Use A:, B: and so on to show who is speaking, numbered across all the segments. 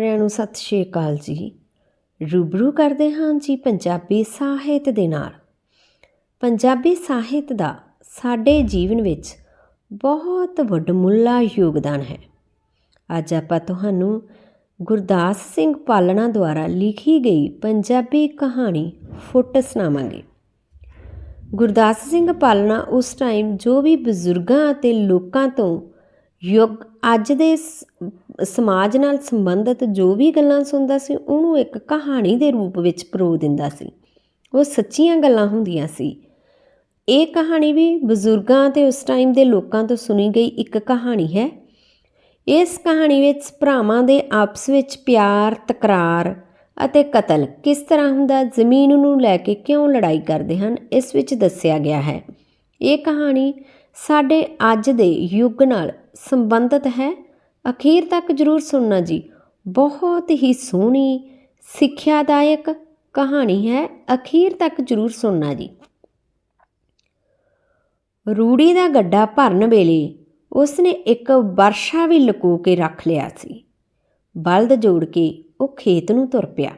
A: ਸਾਰਿਆਂ ਨੂੰ ਸਤਿ ਸ਼੍ਰੀ ਅਕਾਲ ਜੀ। ਰੂਬਰੂ ਕਰਦੇ ਹਾਂ ਜੀ ਪੰਜਾਬੀ ਸਾਹਿਤ ਦੇ ਨਾਲ। ਪੰਜਾਬੀ ਸਾਹਿਤ ਦਾ ਸਾਡੇ ਜੀਵਨ ਵਿੱਚ ਬਹੁਤ ਵੱਡਮੁੱਲਾ ਯੋਗਦਾਨ ਹੈ। ਅੱਜ ਆਪਾਂ ਤੁਹਾਨੂੰ ਗੁਰਦਾਸ ਸਿੰਘ ਪਾਲਣਾ ਦੁਆਰਾ ਲਿਖੀ ਗਈ ਪੰਜਾਬੀ ਕਹਾਣੀ ਫੁੱਟ ਸੁਣਾਵਾਂਗੇ। ਗੁਰਦਾਸ ਸਿੰਘ ਪਾਲਣਾ ਉਸ ਟਾਈਮ ਜੋ ਵੀ ਬਜ਼ੁਰਗਾਂ ਅਤੇ ਲੋਕਾਂ ਤੋਂ ਯੁੱਗ ਅੱਜ ਦੇ ਸਮਾਜ ਨਾਲ ਸੰਬੰਧਿਤ ਜੋ ਵੀ ਗੱਲਾਂ ਸੁਣਦਾ ਸੀ, ਉਹਨੂੰ ਇੱਕ ਕਹਾਣੀ ਦੇ ਰੂਪ ਵਿੱਚ ਪਰੋ ਦਿੰਦਾ ਸੀ। ਉਹ ਸੱਚੀਆਂ ਗੱਲਾਂ ਹੁੰਦੀਆਂ ਸੀ। ਇਹ ਕਹਾਣੀ ਵੀ ਬਜ਼ੁਰਗਾਂ ਤੇ ਉਸ ਟਾਈਮ ਦੇ ਲੋਕਾਂ ਤੋਂ ਸੁਣੀ ਗਈ ਇੱਕ ਕਹਾਣੀ ਹੈ। ਇਸ ਕਹਾਣੀ ਵਿੱਚ ਭਰਾਵਾਂ ਦੇ ਆਪਸ ਵਿੱਚ ਪਿਆਰ, ਤਕਰਾਰ ਅਤੇ ਕਤਲ ਕਿਸ ਤਰ੍ਹਾਂ ਹੁੰਦਾ, ਜ਼ਮੀਨ ਨੂੰ ਲੈ ਕੇ ਕਿਉਂ ਲੜਾਈ ਕਰਦੇ ਹਨ, ਇਸ ਵਿੱਚ ਦੱਸਿਆ ਗਿਆ ਹੈ। ਇਹ ਕਹਾਣੀ ਸਾਡੇ ਅੱਜ ਦੇ ਯੁੱਗ ਨਾਲ ਸੰਬੰਧਿਤ ਹੈ, ਅਖੀਰ ਤੱਕ ਜ਼ਰੂਰ ਸੁਣਨਾ ਜੀ। ਬਹੁਤ ਹੀ ਸੋਹਣੀ, ਸਿੱਖਿਆਦਾਇਕ ਕਹਾਣੀ ਹੈ, ਅਖੀਰ ਤੱਕ ਜ਼ਰੂਰ ਸੁਣਨਾ ਜੀ। ਰੂੜੀ ਦਾ ਗੱਡਾ ਭਰਨ ਵੇਲੇ ਉਸਨੇ ਇੱਕ ਵਰਸ਼ਾ ਵੀ ਲੁਕੋ ਕੇ ਰੱਖ ਲਿਆ ਸੀ। ਬਲਦ ਜੋੜ ਕੇ ਉਹ ਖੇਤ ਨੂੰ ਤੁਰ ਪਿਆ।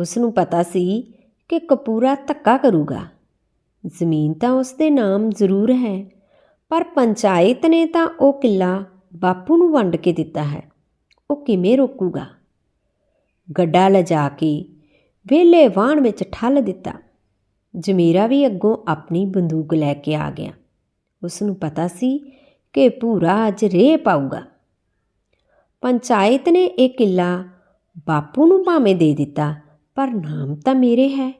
A: ਉਸ ਨੂੰ ਪਤਾ ਸੀ ਕਿ ਕਪੂਰਾ ਧੱਕਾ ਕਰੂਗਾ। ਜ਼ਮੀਨ ਤਾਂ ਉਸ ਦੇ ਨਾਮ ਜ਼ਰੂਰ ਹੈ। ਪਰ ਪੰਚਾਇਤ ਨੇ ਤਾਂ ਉਹ ਕਿੱਲਾ ਬਾਪੂ ਨੂੰ ਵੰਡ ਕੇ ਦਿੱਤਾ ਹੈ। ਉਹ ਕਿਵੇਂ ਰੋਕੂਗਾ? ਗੱਡਾ ਲਿਜਾ ਕੇ ਵੇਲੇ ਵਾਹਣ ਵਿੱਚ ਠੱਲ ਦਿੱਤਾ। ਜਮੀਰਾ ਵੀ ਅੱਗੋਂ ਆਪਣੀ ਬੰਦੂਕ ਲੈ ਕੇ ਆ ਗਿਆ। ਉਸ ਨੂੰ ਪਤਾ ਸੀ ਕਿ ਭੂਰਾ ਅੱਜ ਰੇ ਪਾਊਗਾ। ਪੰਚਾਇਤ ਨੇ ਇਹ ਕਿੱਲਾ ਬਾਪੂ ਨੂੰ ਭਾਵੇਂ ਦੇ ਦਿੱਤਾ, ਪਰ ਨਾਮ ਤਾਂ ਮੇਰੇ ਹੈ।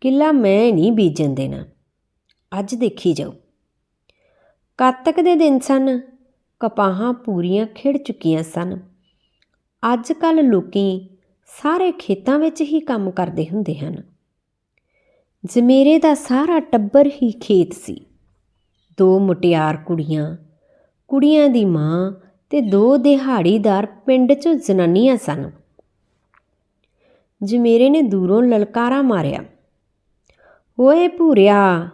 A: ਕਿੱਲਾ ਮੈਂ ਨਹੀਂ ਬੀਜਣ ਦੇਣਾ। ਅੱਜ ਦੇਖੀ ਜਾਓ। ਕਾਤਕ ਦੇ ਦਿਨ ਸਨ। ਕਪਾਹਾਂ ਪੂਰੀਆਂ ਖਿੜ ਚੁੱਕੀਆਂ ਸਨ। ਅੱਜ ਕੱਲ ਲੋਕੀ ਸਾਰੇ ਖੇਤਾਂ ਵਿੱਚ ਹੀ ਕੰਮ ਕਰਦੇ ਹੁੰਦੇ ਹਨ। ਜ਼ਮੀਰੇ ਦਾ ਸਾਰਾ ਟੱਬਰ ਹੀ ਖੇਤ ਸੀ। ਦੋ ਮੁਟਿਆਰ ਕੁੜੀਆਂ ਕੁੜੀਆਂ ਦੀ ਮਾਂ ਤੇ ਦੋ ਦਿਹਾੜੀਦਾਰ ਪਿੰਡ 'ਚ ਜਨਾਨੀਆਂ ਸਨ। ਜਮੀਰੇ ਨੇ ਦੂਰੋਂ ਲਲਕਾਰਾ ਮਾਰਿਆ। ਓਏ ਭੂਰਿਆ,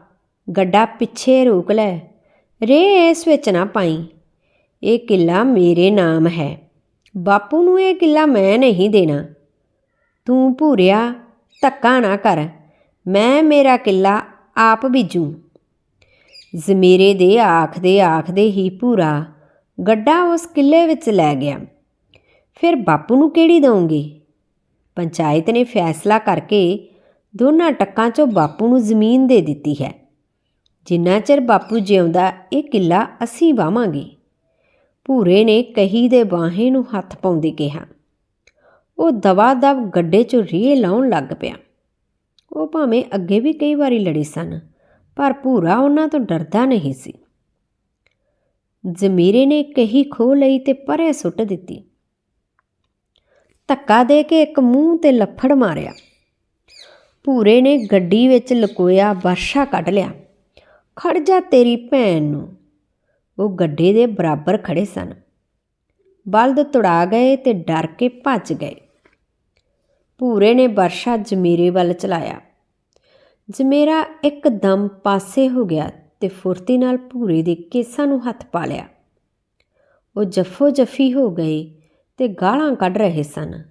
A: ਗੱਡਾ ਪਿੱਛੇ ਰੋਕ ਲੈ। ਰੇ ਇਸ ਵਿੱਚ ਨਾ ਪਾਈ। ਇਹ ਕਿੱਲਾ ਮੇਰੇ ਨਾਮ ਹੈ। ਬਾਪੂ ਨੂੰ ਇਹ ਕਿੱਲਾ ਮੈਂ ਨਹੀਂ ਦੇਣਾ। ਤੂੰ ਭੂਰਿਆ, ਧੱਕਾ ਨਾ ਕਰ। ਮੈਂ ਮੇਰਾ ਕਿੱਲਾ ਆਪ ਬੀਜੂ। ਜ਼ਮੀਰੇ ਦੇ ਆਖਦੇ ਆਖਦੇ ਹੀ ਭੂਰਾ ਗੱਡਾ ਉਸ ਕਿੱਲੇ ਵਿੱਚ ਲੈ ਗਿਆ। ਫਿਰ ਬਾਪੂ ਨੂੰ ਕਿਹੜੀ ਦਊਂਗੀ? ਪੰਚਾਇਤ ਨੇ ਫੈਸਲਾ ਕਰਕੇ ਦੋਨਾਂ ਟੱਕਾਂ 'ਚੋਂ ਬਾਪੂ ਨੂੰ ਜ਼ਮੀਨ ਦੇ ਦਿੱਤੀ ਹੈ। ਜਿੰਨਾ ਚਿਰ ਬਾਪੂ ਜਿਉਂਦਾ ਇਹ ਕਿੱਲਾ ਅਸੀਂ ਵਾਵਾਂਗੇ। ਭੂਰੇ ਨੇ ਕਹੀ ਦੇ ਬਾਹੇ ਨੂੰ ਹੱਥ ਪਾਉਂਦੇ ਕਿਹਾ। ਉਹ ਦਵਾ ਦਵ ਗੱਡੇ 'ਚੋਂ ਰੀਹ ਲਾਉਣ ਲੱਗ ਪਿਆ। ਉਹ ਭਾਵੇਂ ਅੱਗੇ ਵੀ ਕਈ ਵਾਰੀ ਲੜੇ ਸਨ, ਪਰ ਭੂਰਾ ਉਹਨਾਂ ਤੋਂ ਡਰਦਾ ਨਹੀਂ ਸੀ। ਜ਼ਮੀਰੇ ਨੇ ਕਹੀ ਖੋ ਲਈ ਤੇ ਪਰੇ ਸੁੱਟ ਦਿੱਤੀ। ਧੱਕਾ ਦੇ ਕੇ ਇੱਕ ਮੂੰਹ ਤੇ ਲੱਫੜ ਮਾਰਿਆ। ਭੂਰੇ ਨੇ ਗੱਡੀ ਵਿੱਚ ਲਕੋਇਆ ਵਰਸ਼ਾ ਕੱਢ ਲਿਆ। ਖੜ ਜਾ ਤੇਰੀ ਭੈਣ ਨੂੰ। ਉਹ ਗੱਡੇ ਦੇ ਬਰਾਬਰ ਖੜੇ ਸਨ। ਬਲਦ ਤੁੜਾ ਗਏ ਤੇ ਡਰ ਕੇ ਭੱਜ ਗਏ। ਭੂਰੇ ਨੇ ਵਰਸ਼ਾ ਜਮੀਰੇ ਵੱਲ ਚਲਾਇਆ। ਜਮੇਰਾ ਇੱਕਦਮ ਪਾਸੇ ਹੋ ਗਿਆ ਤੇ ਫੁਰਤੀ ਨਾਲ ਭੂਰੇ ਦੇ ਕੇਸਾਂ ਨੂੰ ਹੱਥ ਪਾ ਲਿਆ। ਉਹ ਜੱਫੋ ਜੱਫੀ ਹੋ ਗਏ ਤੇ ਗਾਲਾਂ ਕੱਢ ਰਹੇ ਸਨ।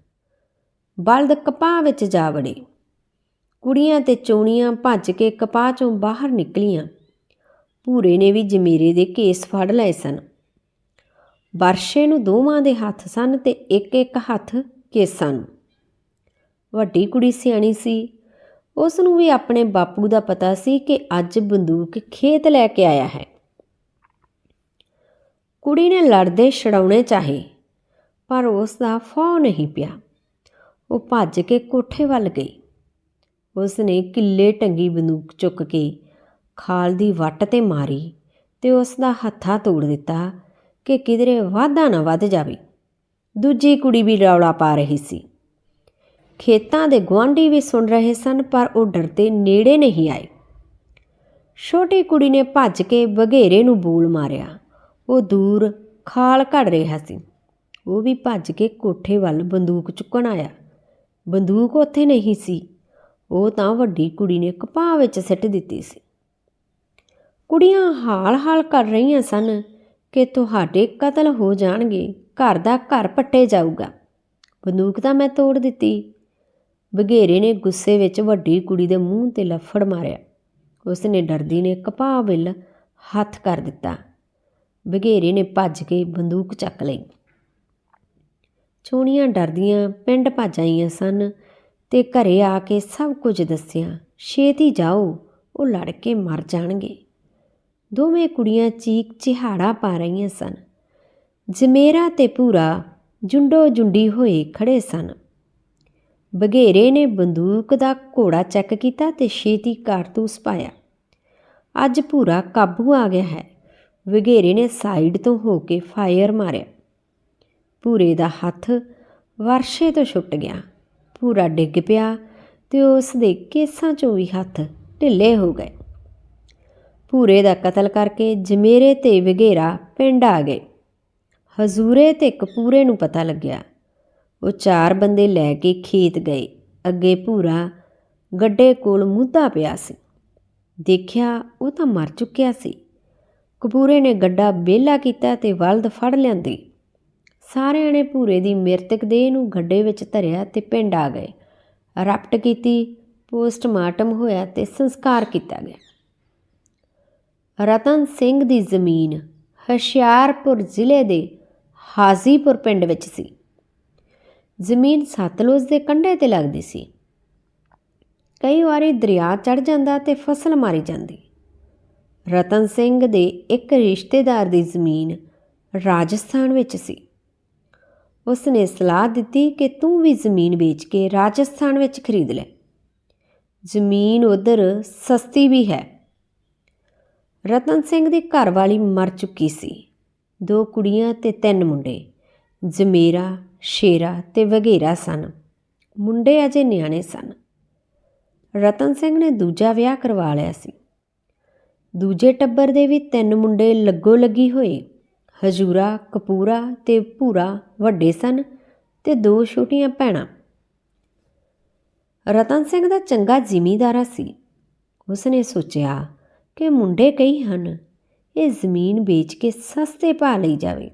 A: ਬਲਦ ਕਪਾਹ ਵਿੱਚ ਜਾ ਵੜੇ। ਕੁੜੀਆਂ ਤੇ ਚੋਣੀਆਂ ਭੱਜ ਕੇ ਕਪਾਹ ਚੋਂ ਬਾਹਰ ਨਿਕਲੀਆਂ। ਭੂਰੇ ਨੇ ਵੀ ਜਮੀਰੇ ਦੇ ਕੇਸ ਫੜ ਲਏ ਸਨ। ਵਰਸ਼ੇ ਨੂੰ ਦੋਵਾਂ ਦੇ ਹੱਥ ਸਨ ਤੇ ਇੱਕ ਇੱਕ ਹੱਥ ਕੇਸਾਂ ਨੂੰ। ਵੱਡੀ ਕੁੜੀ ਸਿਆਣੀ ਸੀ। ਉਸ ਨੂੰ ਵੀ ਆਪਣੇ ਬਾਪੂ ਦਾ ਪਤਾ ਸੀ ਕਿ ਅੱਜ ਬੰਦੂਕ ਖੇਤ ਲੈ ਕੇ ਆਇਆ ਹੈ। ਕੁੜੀ ਨੇ ਲੜਦੇ ਛਡਾਉਣੇ ਚਾਹੇ, ਪਰ ਉਸ ਦਾ ਫੌ ਨਹੀਂ ਪਿਆ। ਉਹ ਭੱਜ ਕੇ ਕੋਠੇ ਵੱਲ ਗਈ। ਉਸ ਨੇ ਕਿੱਲੇ ਟੰਗੀ ਬੰਦੂਕ ਚੁੱਕ ਕੇ ਖਾਲ ਦੀ ਵੱਟ ਤੇ ਮਾਰੀ ਤੇ ਉਸ ਦਾ ਹੱਥਾ ਤੋੜ ਦਿੱਤਾ ਕਿ ਕਿਧਰੇ ਵਾਧਾ ਨਾ ਵੱਧ ਜਾਵੇ। ਦੂਜੀ ਕੁੜੀ ਵੀ ਰੌਲਾ ਪਾ ਰਹੀ ਸੀ। ਖੇਤਾਂ ਦੇ ਗੁਆਂਢੀ ਵੀ ਸੁਣ ਰਹੇ ਸਨ, ਪਰ ਉਹ ਡਰਦੇ ਨੇੜੇ ਨਹੀਂ ਆਏ। ਛੋਟੀ ਕੁੜੀ ਨੇ ਭੱਜ ਕੇ ਬਘੇਰੇ ਨੂੰ ਬੂਲ ਮਾਰਿਆ। ਉਹ ਦੂਰ ਖਾਲ ਘੜ ਰਿਹਾ ਸੀ। ਉਹ ਵੀ ਭੱਜ ਕੇ ਕੋਠੇ ਵੱਲ ਬੰਦੂਕ ਚੁੱਕਣ ਆਇਆ। ਬੰਦੂਕ ਉੱਥੇ ਨਹੀਂ ਸੀ। ਉਹ ਤਾਂ ਵੱਡੀ ਕੁੜੀ ਨੇ ਕਪਾਹ ਵਿੱਚ ਸਿੱਟ ਦਿੱਤੀ ਸੀ। ਕੁੜੀਆਂ ਹਾਲ-ਹਾਲ ਕਰ ਰਹੀਆਂ ਸਨ ਕਿ ਤੁਹਾਡੇ ਕਤਲ ਹੋ ਜਾਣਗੇ, ਘਰ ਦਾ ਘਰ ਪੱਟੇ ਜਾਊਗਾ। ਬੰਦੂਕ ਤਾਂ ਮੈਂ ਤੋੜ ਦਿੱਤੀ। ਬਘੇਰੇ ਨੇ ਗੁੱਸੇ ਵਿੱਚ ਵੱਡੀ ਕੁੜੀ ਦੇ ਮੂੰਹ ਤੇ ਲੱਫੜ ਮਾਰਿਆ। ਉਸ ਨੇ ਡਰਦੀ ਨੇ ਕਪਾਹ ਵਿੱਲ ਹੱਥ ਕਰ ਦਿੱਤਾ। ਬਘੇਰੇ ਨੇ ਭੱਜ ਕੇ ਬੰਦੂਕ ਚੱਕ ਲਈ। ਚੋਣੀਆਂ ਡਰਦੀਆਂ ਪਿੰਡ ਭੱਜ ਆਈਆਂ ਸਨ ਤੇ ਘਰੇ ਆ ਕੇ ਸਭ ਕੁਝ ਦੱਸਿਆ। ਛੇਤੀ ਜਾਓ, ਉਹ ਲੜ ਕੇ ਮਰ ਜਾਣਗੇ। ਦੋਵੇਂ ਕੁੜੀਆਂ ਚੀਕ ਚਿਹਾੜਾ ਪਾ ਰਹੀਆਂ ਸਨ। ਜਮੇਰਾ ਤੇ ਪੂਰਾ ਜੁੰਡੋ ਜੁੰਡੀ ਹੋਏ ਖੜੇ ਸਨ। ਬਘੇਰੇ ਨੇ ਬੰਦੂਕ ਦਾ ਘੋੜਾ ਚੈੱਕ ਕੀਤਾ ਤੇ ਛੇਤੀ ਕਾਰਤੂਸ ਪਾਇਆ। ਅੱਜ ਪੂਰਾ ਕਾਬੂ ਆ ਗਿਆ ਹੈ। ਵਗੇਰੇ ਨੇ ਸਾਈਡ ਤੋਂ ਹੋ ਕੇ ਫਾਇਰ ਮਾਰਿਆ। ਪੂਰੇ ਦਾ ਹੱਥ ਵਰਸ਼ੇ ਤੋਂ ਛੁੱਟ ਗਿਆ। ਪੂਰਾ ਡਿੱਗ ਪਿਆ ਤੇ ਉਸ ਦੇ ਕੇਸਾਂ ਚੋਂ ਵੀ ਹੱਥ ਢਿੱਲੇ ਹੋ ਗਏ। ਭੂਰੇ ਦਾ ਕਤਲ ਕਰਕੇ ਜਮੇਰੇ ਤੇ ਵਗੇਰਾ ਪਿੰਡ ਆ ਗਏ। ਹਜ਼ੂਰੇ ਤੇ ਕਪੂਰੇ ਨੂੰ ਪਤਾ ਲੱਗਿਆ। ਉਹ ਚਾਰ ਬੰਦੇ ਲੈ ਕੇ ਖੇਤ ਗਏ। ਅੱਗੇ ਭੂਰਾ ਗੱਡੇ ਕੋਲ ਮੁੱਦਾ ਪਿਆ ਸੀ। ਦੇਖਿਆ ਉਹ ਤਾਂ ਮਰ ਚੁੱਕਿਆ ਸੀ। ਕਪੂਰੇ ਨੇ ਗੱਡਾ ਬੇਲਾ ਕੀਤਾ ਤੇ ਵਲਦ ਫੜ ਲਿਆਂਦੀ। ਸਾਰਿਆਂ ਨੇ ਭੂਰੇ ਦੀ ਮ੍ਰਿਤਕ ਦੇਹ ਨੂੰ ਗੱਡੇ ਵਿੱਚ ਧਰਿਆ ਤੇ ਪਿੰਡ ਆ ਗਏ। ਰਪਟ ਕੀਤੀ, ਪੋਸਟਮਾਰਟਮ ਹੋਇਆ ਤੇ ਸੰਸਕਾਰ ਕੀਤਾ ਗਿਆ। ਰਤਨ ਸਿੰਘ ਦੀ ਜ਼ਮੀਨ ਹਸ਼ਿਆਰਪੁਰ ਜ਼ਿਲ੍ਹੇ ਦੇ ਹਾਜ਼ੀਪੁਰ ਪਿੰਡ ਵਿੱਚ ਸੀ। ਜ਼ਮੀਨ ਸਤਲੁਜ ਦੇ ਕੰਢੇ ਤੇ ਲੱਗਦੀ ਸੀ। ਕਈ ਵਾਰੀ ਦਰਿਆ ਚੜ ਜਾਂਦਾ ਤੇ ਫਸਲ ਮਾਰੀ ਜਾਂਦੀ। ਰਤਨ ਸਿੰਘ ਦੇ ਇੱਕ ਰਿਸ਼ਤੇਦਾਰ ਦੀ ਜ਼ਮੀਨ ਰਾਜਸਥਾਨ ਵਿੱਚ ਸੀ। ਉਸ ਨੇ ਸਲਾਹ ਦਿੱਤੀ ਕਿ ਤੂੰ ਵੀ ਜ਼ਮੀਨ ਵੇਚ ਕੇ ਰਾਜਸਥਾਨ ਵਿੱਚ ਖਰੀਦ ਲੈ। ਜ਼ਮੀਨ ਉਧਰ ਸਸਤੀ ਵੀ ਹੈ। ਰਤਨ ਸਿੰਘ ਦੀ ਘਰਵਾਲੀ ਮਰ ਚੁੱਕੀ ਸੀ। ਦੋ ਕੁੜੀਆਂ ਤੇ ਤਿੰਨ ਮੁੰਡੇ, ਜਮੇਰਾ, ਸ਼ੇਰਾ ਤੇ ਵਗੇਰਾ ਸਨ। ਮੁੰਡੇ ਅਜੇ ਨਿਆਣੇ ਸਨ। ਰਤਨ ਸਿੰਘ ਨੇ ਦੂਜਾ ਵਿਆਹ ਕਰਵਾ ਲਿਆ ਸੀ। ਦੂਜੇ ਟੱਬਰ ਦੇ ਵੀ ਤਿੰਨ ਮੁੰਡੇ ਲੱਗੋ ਲੱਗੀ ਹੋਏ। ਹਜੂਰਾ, ਕਪੂਰਾ ਤੇ ਭੂਰਾ ਵੱਡੇ ਸਨ ਤੇ ਦੋ ਛੋਟੀਆਂ ਭੈਣਾਂ। ਰਤਨ ਸਿੰਘ ਦਾ ਚੰਗਾ ਜ਼ਿਮੀਂਦਾਰਾ ਸੀ। ਉਸਨੇ ਸੋਚਿਆ ਕਿ ਮੁੰਡੇ ਕਈ ਹਨ, ਇਹ ਜ਼ਮੀਨ ਵੇਚ ਕੇ ਸਸਤੇ ਭਾਅ ਲਈ ਜਾਵੇ।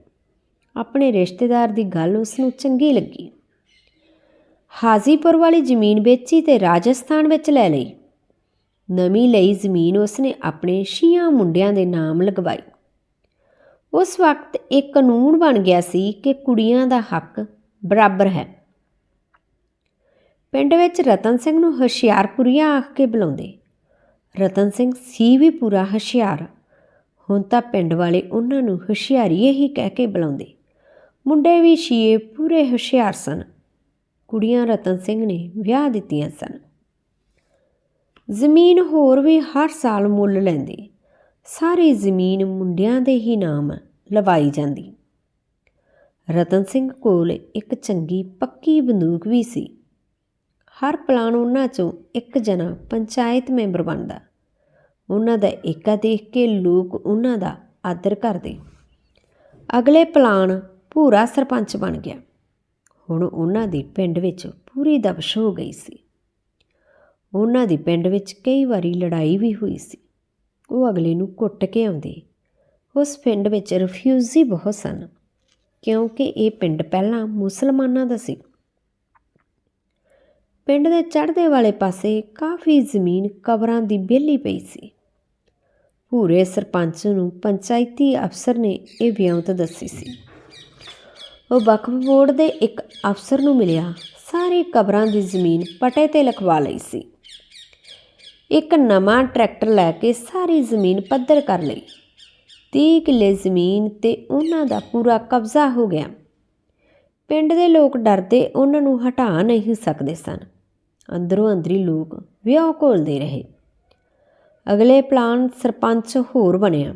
A: ਆਪਣੇ ਰਿਸ਼ਤੇਦਾਰ ਦੀ ਗੱਲ ਉਸ ਨੂੰ ਚੰਗੀ ਲੱਗੀ। ਹਾਜ਼ੀਪੁਰ ਵਾਲੀ ਜ਼ਮੀਨ ਵੇਚੀ ਤੇ ਰਾਜਸਥਾਨ ਵਿੱਚ ਲੈ ਲਈ। ਨਵੀਂ ਲਈ ਜ਼ਮੀਨ ਉਸਨੇ ਆਪਣੇ ਛੀਆਂ ਮੁੰਡਿਆਂ ਦੇ ਨਾਮ ਲਗਵਾਈ। ਉਸ ਵਕਤ ਇੱਕ ਕਾਨੂੰਨ ਬਣ ਗਿਆ ਸੀ ਕਿ ਕੁੜੀਆਂ ਦਾ ਹੱਕ ਬਰਾਬਰ ਹੈ। ਪਿੰਡ ਵਿੱਚ ਰਤਨ ਸਿੰਘ ਨੂੰ ਹੁਸ਼ਿਆਰਪੁਰੀਆ ਆਖ ਕੇ ਬੁਲਾਉਂਦੇ। ਰਤਨ ਸਿੰਘ ਸੀ ਵੀ ਪੂਰਾ ਹੁਸ਼ਿਆਰ। ਹੁਣ ਤਾਂ ਪਿੰਡ ਵਾਲੇ ਉਹਨਾਂ ਨੂੰ ਹੁਸ਼ਿਆਰੀਏ ਹੀ ਕਹਿ ਕੇ ਬੁਲਾਉਂਦੇ। ਮੁੰਡੇ ਵੀ ਸ਼ੀਏ ਪੂਰੇ ਹੁਸ਼ਿਆਰ ਸਨ। ਕੁੜੀਆਂ ਰਤਨ ਸਿੰਘ ਨੇ ਵਿਆਹ ਦਿੱਤੀਆਂ ਸਨ। ਜ਼ਮੀਨ ਹੋਰ ਵੀ ਹਰ ਸਾਲ ਮੁੱਲ ਲੈਂਦੇ। ਸਾਰੀ ਜ਼ਮੀਨ ਮੁੰਡਿਆਂ ਦੇ ਹੀ ਨਾਮ ਲਵਾਈ ਜਾਂਦੀ। ਰਤਨ ਸਿੰਘ ਕੋਲ ਇੱਕ ਚੰਗੀ ਪੱਕੀ ਬੰਦੂਕ ਵੀ ਸੀ। ਹਰ ਪਲਾਨ ਉਹਨਾਂ ਚੋਂ ਇੱਕ ਜਣਾ ਪੰਚਾਇਤ ਮੈਂਬਰ ਬਣਦਾ। ਉਹਨਾਂ ਦਾ ਏਕਾ ਦੇਖ ਕੇ ਲੋਕ ਉਹਨਾਂ ਦਾ ਆਦਰ ਕਰਦੇ। ਅਗਲੇ ਪਲਾਨ ਪੂਰਾ ਸਰਪੰਚ ਬਣ ਗਿਆ। ਹੁਣ ਉਹਨਾਂ ਦੀ ਪਿੰਡ ਵਿੱਚ ਪੂਰੀ ਦਬਸ਼ ਹੋ ਗਈ ਸੀ। ਉਹਨਾਂ ਦੀ ਪਿੰਡ ਵਿੱਚ ਕਈ ਵਾਰੀ ਲੜਾਈ ਵੀ ਹੋਈ ਸੀ। ਉਹ ਅਗਲੇ ਨੂੰ ਕੁੱਟ ਕੇ ਆਉਂਦੇ। ਉਸ ਪਿੰਡ ਵਿੱਚ ਰਿਫਿਊਜੀ ਬਹੁਤ ਸਨ। ਕਿਉਂਕਿ ਇਹ ਪਿੰਡ ਪਹਿਲਾਂ ਮੁਸਲਮਾਨਾਂ ਦਾ ਸੀ। ਪਿੰਡ ਦੇ ਚੜ੍ਹਦੇ ਵਾਲੇ ਪਾਸੇ ਕਾਫੀ ਜ਼ਮੀਨ ਕਬਰਾਂ ਦੀ ਬੇਲੀ ਪਈ ਸੀ। ਪੂਰੇ ਸਰਪੰਚ ਨੂੰ ਪੰਚਾਇਤੀ ਅਫਸਰ ਨੇ ਇਹ ਵਿਉਂਤ ਦੱਸੀ ਸੀ। ਉਹ ਵਕਫ ਬੋਰਡ ਦੇ ਇੱਕ ਅਫਸਰ ਨੂੰ ਮਿਲਿਆ, ਸਾਰੀ ਕਬਰਾਂ ਦੀ ਜ਼ਮੀਨ ਪਟੇ ਤੇ ਲਿਖਵਾ ਲਈ ਸੀ। ਇੱਕ ਨਵਾਂ ਟਰੈਕਟਰ ਲੈ ਕੇ ਸਾਰੀ ਜ਼ਮੀਨ ਪੱਧਰ ਕਰ ਲਈ। 30 ਕਿੱਲੇ ਜ਼ਮੀਨ ਤੇ ਉਹਨਾਂ ਦਾ ਪੂਰਾ ਕਬਜ਼ਾ ਹੋ ਗਿਆ। ਪਿੰਡ ਦੇ ਲੋਕ ਡਰਦੇ ਉਹਨਾਂ ਨੂੰ ਹਟਾ ਨਹੀਂ ਸਕਦੇ ਸਨ। ਅੰਦਰੋਂ ਅੰਦਰੀ ਲੋਕ ਵਿਆਹ ਘੋਲਦੇ ਰਹੇ। ਅਗਲੇ ਪਲਾਨ ਸਰਪੰਚ ਹੋਰ ਬਣਿਆ।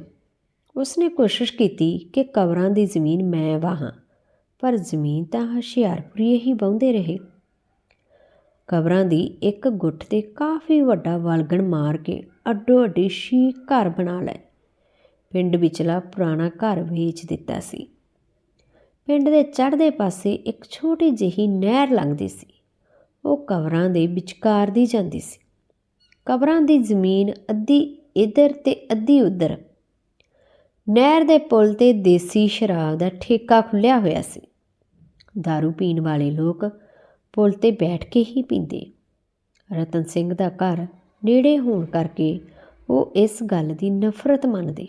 A: ਉਸਨੇ ਕੋਸ਼ਿਸ਼ ਕੀਤੀ ਕਿ ਕਬਰਾਂ ਦੀ ਜ਼ਮੀਨ ਮੈਂ ਵਾਹਾਂ, ਪਰ ਜ਼ਮੀਨ ਤਾਂ ਹੁਸ਼ਿਆਰਪੁਰੀ ਹੀ ਵਾਹੁੰਦੇ ਰਹੇ। ਕਬਰਾਂ ਦੀ ਇੱਕ ਗੁੱਠ ਤੇ ਕਾਫੀ ਵੱਡਾ ਵਲਗਣ ਮਾਰ ਕੇ ਅੱਡੋ ਅੱਡੀ ਸ਼ੀ ਘਰ ਬਣਾ ਲਏ। ਪਿੰਡ ਵਿਚਲਾ ਪੁਰਾਣਾ ਘਰ ਵੇਚ ਦਿੱਤਾ ਸੀ। ਪਿੰਡ ਦੇ ਚੜ੍ਹਦੇ ਪਾਸੇ ਇੱਕ ਛੋਟੀ ਜਿਹੀ ਨਹਿਰ ਲੰਘਦੀ ਸੀ। ਉਹ ਕਬਰਾਂ ਦੇ ਵਿਚਕਾਰ ਦੀ ਜਾਂਦੀ ਸੀ ਕਬਰਾਂ ਦੀ ਜ਼ਮੀਨ ਅੱਧੀ ਇੱਧਰ ਤੇ ਅੱਧੀ ਉੱਧਰ ਨਹਿਰ ਦੇ ਪੁਲ ਤੇ ਦੇਸੀ ਸ਼ਰਾਬ ਦਾ ਠੇਕਾ ਖੁੱਲਿਆ ਹੋਇਆ ਸੀ दारू ਪੀਣ ਵਾਲੇ ਲੋਕ ਪੁਲ ਤੇ ਬੈਠ ਕੇ ਹੀ ਪੀਂਦੇ ਰਤਨ ਸਿੰਘ ਦਾ ਘਰ ਨੇੜੇ ਹੋਣ ਕਰਕੇ ਉਹ ਇਸ ਗੱਲ ਦੀ ਨਫ਼ਰਤ ਮੰਨਦੇ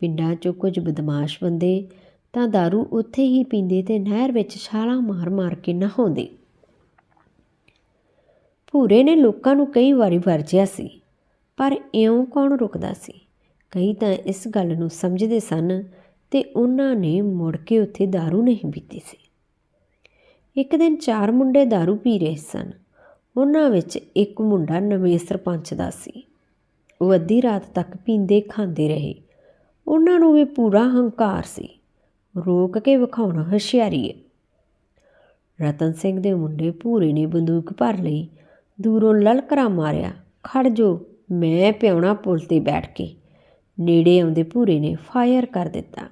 A: ਪਿੰਡਾਂ 'ਚੋਂ ਕੁਝ ਬਦਮਾਸ਼ ਬੰਦੇ ਤਾਂ दारू ਉੱਥੇ ਹੀ ਪੀਂਦੇ ਤੇ ਨਹਿਰ ਵਿੱਚ ਛਾਲਾਂ ਮਾਰ-ਮਾਰ ਕੇ ਨਹਾਉਂਦੇ ਭੂਰੇ ਨੇ ਲੋਕਾਂ ਨੂੰ ਕਈ ਵਾਰੀ ਵਰਜਿਆ ਸੀ ਪਰ ਇਉਂ ਕੌਣ ਰੁਕਦਾ ਸੀ ਕਈ ਤਾਂ ਇਸ ਗੱਲ ਨੂੰ ਸਮਝਦੇ ਸਨ ਤੇ ਉਹਨਾਂ ਨੇ ਮੁੜ ਕੇ ਉੱਥੇ दारू ਨਹੀਂ ਪੀਤੀ ਸੀ ਇੱਕ ਦਿਨ ਚਾਰ ਮੁੰਡੇ दारू ਪੀ ਰਹੇ ਸਨ ਉਹਨਾਂ ਵਿੱਚ ਇੱਕ ਮੁੰਡਾ ਨਵੇਂ ਸਰਪੰਚ ਦਾ ਸੀ ਉਹ ਅੱਧੀ ਰਾਤ ਤੱਕ ਪੀਂਦੇ ਖਾਂਦੇ ਰਹੇ ਉਹਨਾਂ ਨੂੰ ਵੀ ਪੂਰਾ ਹੰਕਾਰ ਸੀ ਰੋਕ ਕੇ ਵਿਖਾਉਣਾ ਹੁਸ਼ਿਆਰੀ ਹੈ ਰਤਨ ਸਿੰਘ ਦੇ ਮੁੰਡੇ ਭੂਰੇ ਨੇ ਬੰਦੂਕ ਭਰ ਲਈ ਦੂਰੋਂ ਲਲਕਰਾ ਮਾਰਿਆ, ਖੜ ਜੋ ਮੈਂ ਪਿਆਉਣਾ ਪੁਲ ਤੇ ਬੈਠ ਕੇ। ਨੇੜੇ ਆਉਂਦੇ ਭੂਰੇ ਨੇ ਫਾਇਰ ਕਰ ਦਿੱਤਾ।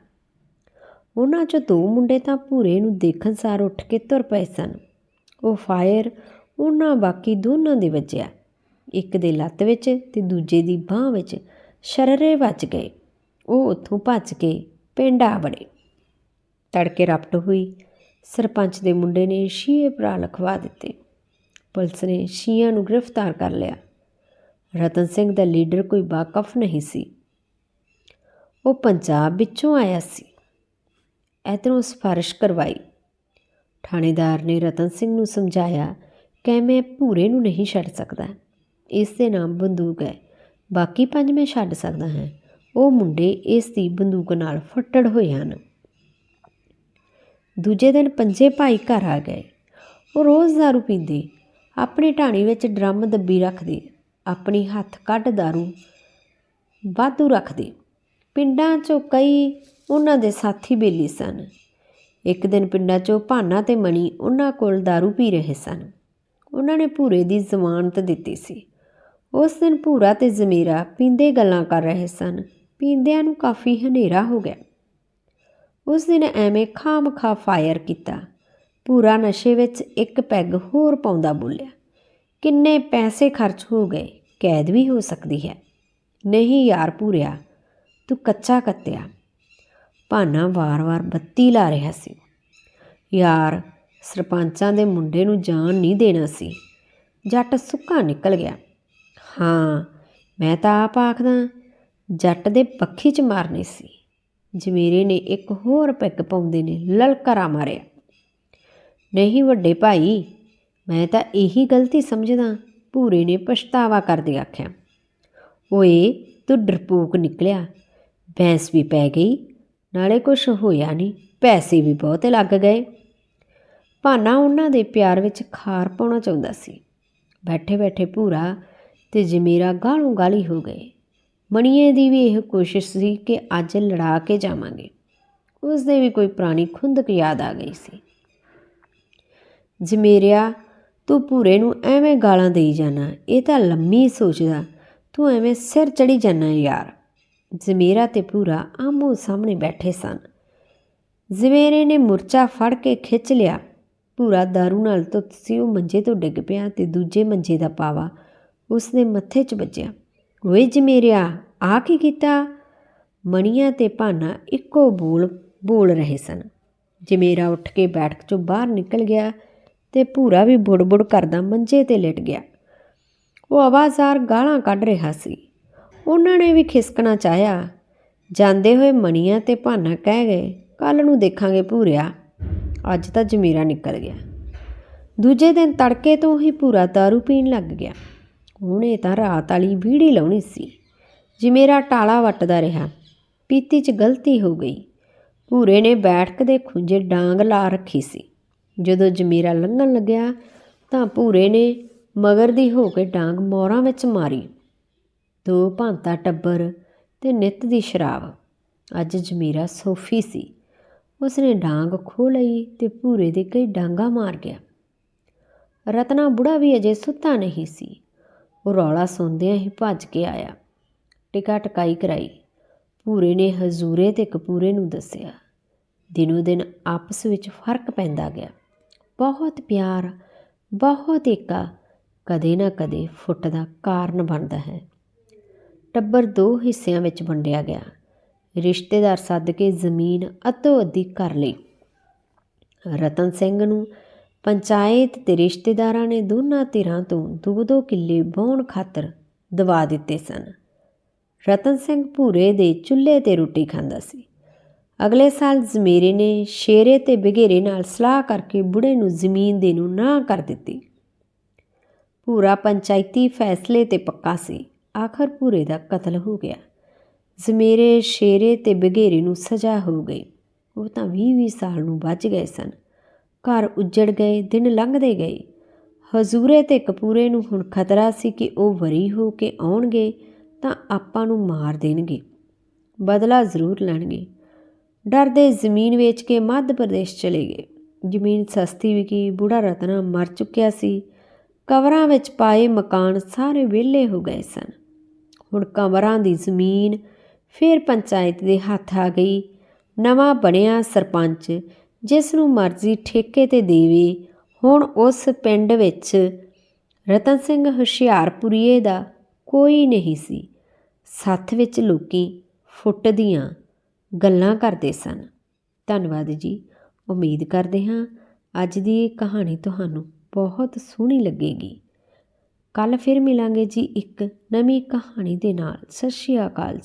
A: ਉਹਨਾਂ 'ਚੋਂ ਦੋ ਮੁੰਡੇ ਤਾਂ ਭੂਰੇ ਨੂੰ ਦੇਖਣ ਸਾਰ ਉੱਠ ਕੇ ਤੁਰ ਪਏ ਸਨ। ਉਹ ਫਾਇਰ, ਉਹਨਾਂ ਬਾਕੀ ਦੋਨਾਂ ਦੇ ਵੱਜਿਆ। ਇੱਕ ਦੇ ਲੱਤ ਵਿੱਚ ਤੇ ਦੂਜੇ ਦੀ ਬਾਹ ਵਿੱਚ ਸ਼ਰਰੇ ਵੱਜ ਗਏ। ਉਹ ਉੱਥੋਂ ਭੱਜ ਕੇ ਪਿੰਡ ਆ ਵੜੇ। ਤੜਕੇ ਰਪਟ ਹੋਈ। ਸਰਪੰਚ ਦੇ ਮੁੰਡੇ ਨੇ ਸ਼ੀਏ ਭਰਾ ਲਖਵਾ ਦਿੱਤੇ। ਪੁਲਿਸ ਨੇ ਸ਼ੀਆਂ ਨੂੰ ਗ੍ਰਿਫਤਾਰ ਕਰ ਲਿਆ। ਰਤਨ ਸਿੰਘ ਦਾ ਲੀਡਰ ਕੋਈ ਵਾਕਫ ਨਹੀਂ ਸੀ। ਉਹ ਪੰਜਾਬ ਵਿੱਚੋਂ ਆਇਆ ਸੀ। ਇਧਰੋਂ ਸਿਫਾਰਿਸ਼ ਕਰਵਾਈ। ਥਾਣੇਦਾਰ ਨੇ ਰਤਨ ਸਿੰਘ ਨੂੰ ਸਮਝਾਇਆ ਕਿ ਮੈਂ ਭੂਰੇ ਨੂੰ ਨਹੀਂ ਛੱਡ ਸਕਦਾ। ਇਸ ਦੇ ਨਾਮ ਬੰਦੂਕ ਹੈ। ਬਾਕੀ ਪੰਜ ਮੈਂ ਛੱਡ ਸਕਦਾ ਹਾਂ। ਉਹ ਮੁੰਡੇ ਇਸ ਦੀ ਬੰਦੂਕ ਨਾਲ ਫੱਟੜ ਹੋਏ ਹਨ। ਦੂਜੇ ਦਿਨ ਪੰਜੇ ਭਾਈ ਘਰ ਆ ਗਏ। ਉਹ ਰੋਜ਼ ਦਾਰੂ ਪੀਂਦੇ। ਆਪਣੀ ਢਾਣੀ ਵਿੱਚ ਡਰਮ ਦੱਬੀ ਰੱਖਦੇ ਆਪਣੀ ਹੱਥ ਕੱਢ दारू ਵਾਧੂ ਰੱਖਦੇ ਪਿੰਡਾਂ 'ਚੋਂ ਕਈ ਉਹਨਾਂ ਦੇ ਸਾਥੀ ਬੇਲੀ ਸਨ ਇੱਕ ਦਿਨ ਪਿੰਡਾਂ 'ਚੋਂ ਭਾਨਾ ਤੇ ਮਣੀ ਉਹਨਾਂ ਕੋਲ दारू ਪੀ ਰਹੇ ਸਨ ਉਹਨਾਂ ਨੇ ਭੂਰੇ ਦੀ ਜ਼ਮਾਨਤ ਦਿੱਤੀ ਸੀ ਉਸ ਦਿਨ ਭੂਰਾ ਤੇ ਜ਼ਮੀਰਾ ਪੀਂਦੇ ਗੱਲਾਂ ਕਰ ਰਹੇ ਸਨ ਪੀਂਦਿਆਂ ਨੂੰ ਕਾਫੀ ਹਨੇਰਾ ਹੋ ਗਿਆ ਉਸ ਦਿਨ ਐਵੇਂ ਖਾਮ-ਖਾ ਫਾਇਰ ਕੀਤਾ ਪੂਰਾ ਨਸ਼ੇ ਵਿੱਚ ਇੱਕ ਪੈਗ ਹੋਰ ਪਾਉਂਦਾ ਬੋਲਿਆ, ਕਿੰਨੇ ਪੈਸੇ ਖਰਚ ਹੋ ਗਏ, ਕੈਦ ਵੀ ਹੋ ਸਕਦੀ ਹੈ। ਨਹੀਂ ਯਾਰ ਪੂਰਿਆ ਤੂੰ ਕੱਚਾ ਕੱਤਿਆ। ਭਾਨਾ ਵਾਰ-ਵਾਰ ਬੱਤੀ ਲਾ ਰਿਹਾ ਸੀ। ਯਾਰ, ਸਰਪੰਚਾਂ ਦੇ ਮੁੰਡੇ ਨੂੰ ਜਾਨ ਨਹੀਂ ਦੇਣਾ ਸੀ। ਜੱਟ ਸੁੱਕਾ ਨਿਕਲ ਗਿਆ। ਹਾਂ, ਮੈਂ ਤਾਂ ਆਪ ਆਖਦਾ, ਜੱਟ ਦੇ ਪੱਖੀ 'ਚ ਮਾਰਨੇ ਸੀ। ਜਮੀਰੇ ਨੇ ਇੱਕ ਹੋਰ ਪੈਗ ਪਾਉਂਦੇ ਨੇ, ਲਲਕਾਰਾ ਮਾਰਿਆ। ਨਹੀਂ ਵੱਡੇ ਭਾਈ, ਮੈਂ ਤਾਂ ਇਹੀ ਗਲਤੀ ਸਮਝਦਾ, ਭੂਰੇ ਨੇ ਪਛਤਾਵਾ ਕਰਦੇ ਆਖਿਆ। ਓਏ, ਤੂੰ ਡਰਪੋਕ ਨਿਕਲਿਆ। ਬੈਂਸ ਵੀ ਪੈ ਗਈ, ਨਾਲੇ ਕੁਛ ਹੋਇਆ ਨਹੀਂ, ਪੈਸੇ ਵੀ ਬਹੁਤ ਲੱਗ ਗਏ। ਭਾਨਾ ਉਹਨਾਂ ਦੇ ਪਿਆਰ ਵਿੱਚ ਖਾਰ ਪਾਉਣਾ ਚਾਹੁੰਦਾ ਸੀ। ਬੈਠੇ ਬੈਠੇ ਭੂਰਾ ਤੇ ਜਮੀਰਾ ਗਾਲੋਂ ਗਾਲੀ ਹੋ ਗਏ। ਮਣੀਏ ਦੀ ਵੀ ਇਹ ਕੋਸ਼ਿਸ਼ ਸੀ ਕਿ ਅੱਜ ਲੜਾ ਕੇ ਜਾਵਾਂਗੇ। ਉਸ ਦੇ ਵੀ ਕੋਈ ਪੁਰਾਣੀ ਖੁੰਦਕ ਯਾਦ ਆ ਗਈ ਸੀ। ਜਮੀਰਿਆ, ਤੂੰ ਭੂਰੇ ਨੂੰ ਐਵੇਂ ਗਾਲਾਂ ਦੇਈ ਜਾਣਾ ਇਹ ਤਾਂ ਲੰਮੀ ਸੋਚਦਾ, ਤੂੰ ਐਵੇਂ ਸਿਰ ਚੜੀ ਜਾਣਾ ਯਾਰ। ਜ਼ਮੇਰਾ ਤੇ ਭੂਰਾ ਆਮੋ ਸਾਹਮਣੇ ਬੈਠੇ ਸਨ। ਜ਼ਮੇਰੇ ਨੇ ਮੁਰਚਾ ਫੜ ਕੇ ਖਿੱਚ ਲਿਆ। ਭੂਰਾ दारू ਨਾਲ ਧੁੱਤ ਸੀ, ਉਹ ਮੰਜੇ ਤੋਂ ਡਿੱਗ ਪਿਆ ਤੇ ਦੂਜੇ ਮੰਜੇ ਦਾ ਪਾਵਾ ਉਸ ਦੇ ਮੱਥੇ 'ਚ ਵੱਜਿਆ। ਓਏ ਜਮੇਰਿਆ ਆ ਕੀ ਕੀਤਾ? ਮਣੀਆਂ ਤੇ ਭਾਨਾ ਇੱਕੋ ਬੋਲ ਬੋਲ ਰਹੇ ਸਨ। ਜਮੇਰਾ ਉੱਠ ਕੇ ਬੈਠਕ 'ਚੋਂ ਬਾਹਰ ਨਿਕਲ ਗਿਆ। ਤੇ ਭੂਰਾ ਵੀ ਬੁੜਬੁੜ ਕਰਦਾ ਮੰਜੇ ਤੇ ਲੇਟ ਗਿਆ। ਉਹ ਆਵਾਜ਼ਾਰ ਗਾਲਾਂ ਕੱਢ ਰਿਹਾ ਸੀ। ਉਹਨਾਂ ਨੇ ਵੀ ਖਿਸਕਣਾ ਚਾਹਿਆ। ਜਾਂਦੇ ਹੋਏ ਮਣੀਆਂ ਤੇ ਭਾਨਾ ਕਹਿ ਗਏ ਕੱਲ ਨੂੰ ਦੇਖਾਂਗੇ ਭੂਰਿਆ। ਅੱਜ ਤਾਂ ਜਮੀਰਾ ਨਿਕਲ ਗਿਆ। ਦੂਜੇ ਦਿਨ ਤੜਕੇ ਤੋਂ ਹੀ ਭੂਰਾ दारू ਪੀਣ ਲੱਗ ਗਿਆ। ਉਹਨੇ ਤਾਂ ਰਾਤ ਵਾਲੀ ਵੀੜੀ ਲਾਉਣੀ ਸੀ। ਜਮੀਰਾ ਟਾਲਾ ਵੱਟਦਾ ਰਿਹਾ। ਪੀਤੀ 'ਚ ਗਲਤੀ ਹੋ ਗਈ। ਭੂਰੇ ਨੇ ਬੈਠਕ ਦੇ ਖੁੰਝੇ ਡਾਂਗ ਲਾ ਰੱਖੀ ਸੀ। ਜਦੋਂ ਜਮੀਰਾ ਲੰਘਣ ਲੱਗਿਆ ਤਾਂ ਭੂਰੇ ਨੇ ਮਗਰ ਦੀ ਹੋ ਕੇ ਡਾਂਗ ਮੋਰਾਂ ਵਿੱਚ ਮਾਰੀ। ਦੋ ਭਾਂਤਾ ਟੱਬਰ ਤੇ ਨਿੱਤ ਦੀ ਸ਼ਰਾਬ। ਅੱਜ ਜਮੀਰਾ ਸੋਫੀ ਸੀ। ਉਸਨੇ ਡਾਂਗ ਖੋ ਲਈ ਤੇ ਭੂਰੇ ਦੇ ਕਈ ਡਾਂਗਾ ਮਾਰ ਗਿਆ। ਰਤਨਾ ਬੁੜਾ ਵੀ ਅਜੇ ਸੁੱਤਾ ਨਹੀਂ ਸੀ। ਉਹ ਰੌਲਾ ਸੁਣਦਿਆਂ ਹੀ ਭੱਜ ਕੇ ਆਇਆ। ਟਿਕਾ ਟਕਾਈ ਕਰਾਈ। ਭੂਰੇ ਨੇ ਹਜ਼ੂਰੇ ਤੇ ਕਪੂਰੇ ਨੂੰ ਦੱਸਿਆ, ਦਿਨੋ ਦਿਨ ਆਪਸ ਵਿੱਚ ਫ਼ਰਕ ਪੈਂਦਾ ਗਿਆ। ਬਹੁਤ ਪਿਆਰ, ਬਹੁਤ ਏਕਾ ਕਦੇ ਨਾ ਕਦੇ ਫੁੱਟ ਦਾ ਕਾਰਨ ਬਣਦਾ ਹੈ। ਟੱਬਰ ਦੋ ਹਿੱਸਿਆਂ ਵਿੱਚ ਵੰਡਿਆ ਗਿਆ, ਰਿਸ਼ਤੇਦਾਰ ਸੱਦ ਕੇ ਜ਼ਮੀਨ ਅੱਧੋ ਅੱਧੀ ਕਰ ਲਈ। ਰਤਨ ਸਿੰਘ ਨੂੰ ਪੰਚਾਇਤ ਤੇ ਰਿਸ਼ਤੇਦਾਰਾਂ ਨੇ ਦੋਨਾਂ ਧਿਰਾਂ ਤੋਂ ਦੋ ਦੋ ਕਿੱਲੇ ਵਾਹੁਣ ਖਾਤਰ ਦਵਾ ਦਿੱਤੇ ਸਨ। ਰਤਨ ਸਿੰਘ ਭੂਰੇ ਦੇ ਚੁੱਲ੍ਹੇ ਤੇ ਰੋਟੀ ਖਾਂਦਾ ਸੀ। ਅਗਲੇ ਸਾਲ ਜ਼ਮੀਰੇ ਨੇ ਸ਼ੇਰੇ ਤੇ ਬਗੇਰੇ ਨਾਲ ਸਲਾਹ ਕਰਕੇ ਬੁੜੇ ਨੂੰ ਜ਼ਮੀਨ ਦੇਣ ਨੂੰ ਨਾ ਕਰ ਦਿੱਤੀ। ਪੂਰਾ ਪੰਚਾਇਤੀ ਫੈਸਲੇ ਤੇ ਪੱਕਾ ਸੀ। ਆਖਰ ਪੂਰੇ ਦਾ ਕਤਲ ਹੋ ਗਿਆ। ਜ਼ਮੀਰੇ, ਸ਼ੇਰੇ ਤੇ ਬਗੇਰੇ ਨੂੰ ਸਜ਼ਾ ਹੋ ਗਈ। ਉਹ ਤਾਂ 20-20 ਸਾਲ ਨੂੰ ਬਚ ਗਏ ਸਨ। ਘਰ ਉੱਜੜ ਗਏ, ਦਿਨ ਲੰਘਦੇ ਗਏ। ਹਜ਼ੂਰੇ ਤੇ ਕਪੂਰੇ ਨੂੰ ਹੁਣ ਖਤਰਾ ਸੀ ਕਿ ਉਹ ਵਰੀ ਹੋ ਕੇ ਆਉਣਗੇ ਤਾਂ ਆਪਾਂ ਨੂੰ ਮਾਰ ਦੇਣਗੇ। ਬਦਲਾ ਜ਼ਰੂਰ ਲੈਣਗੇ। ਡਰਦੇ ਜ਼ਮੀਨ ਵੇਚ ਕੇ ਮੱਧ ਪ੍ਰਦੇਸ਼ ਚਲੇ ਗਏ। ਜ਼ਮੀਨ ਸਸਤੀ ਵਿਕੀ, ਬੁੜਾ ਰਤਨਾ ਮਰ ਚੁੱਕਿਆ ਸੀ। ਕਵਰਾਂ ਵਿੱਚ ਪਾਏ ਮਕਾਨ ਸਾਰੇ ਵਿਹਲੇ ਹੋ ਗਏ ਸਨ। ਹੁਣ ਕਮਰਾਂ ਦੀ ਜ਼ਮੀਨ ਫਿਰ ਪੰਚਾਇਤ ਦੇ ਹੱਥ ਆ ਗਈ। ਨਵਾਂ ਬਣਿਆ ਸਰਪੰਚ, ਜਿਸ ਨੂੰ ਮਰਜ਼ੀ ਠੇਕੇ ਤੇ ਦੇਵੇ। ਹੁਣ ਉਸ ਪਿੰਡ ਵਿੱਚ ਰਤਨ ਸਿੰਘ ਹੁਸ਼ਿਆਰਪੁਰੀਏ ਦਾ ਕੋਈ ਨਹੀਂ ਸੀ। ਸੱਥ ਵਿੱਚ ਲੋਕੀ ਫੁੱਟਦੀਆਂ ਗੱਲਾਂ ਕਰਦੇ ਸਨ। ਧੰਨਵਾਦ ਜੀ। ਉਮੀਦ ਕਰਦੇ ਹਾਂ ਅੱਜ ਦੀ ਇਹ ਕਹਾਣੀ ਤੁਹਾਨੂੰ ਬਹੁਤ ਸੋਹਣੀ ਲੱਗੇਗੀ। ਕੱਲ ਫਿਰ ਮਿਲਾਂਗੇ ਜੀ ਇੱਕ ਨਵੀਂ ਕਹਾਣੀ ਦੇ ਨਾਲ। ਸਤਿ ਸ਼੍ਰੀ ਅਕਾਲ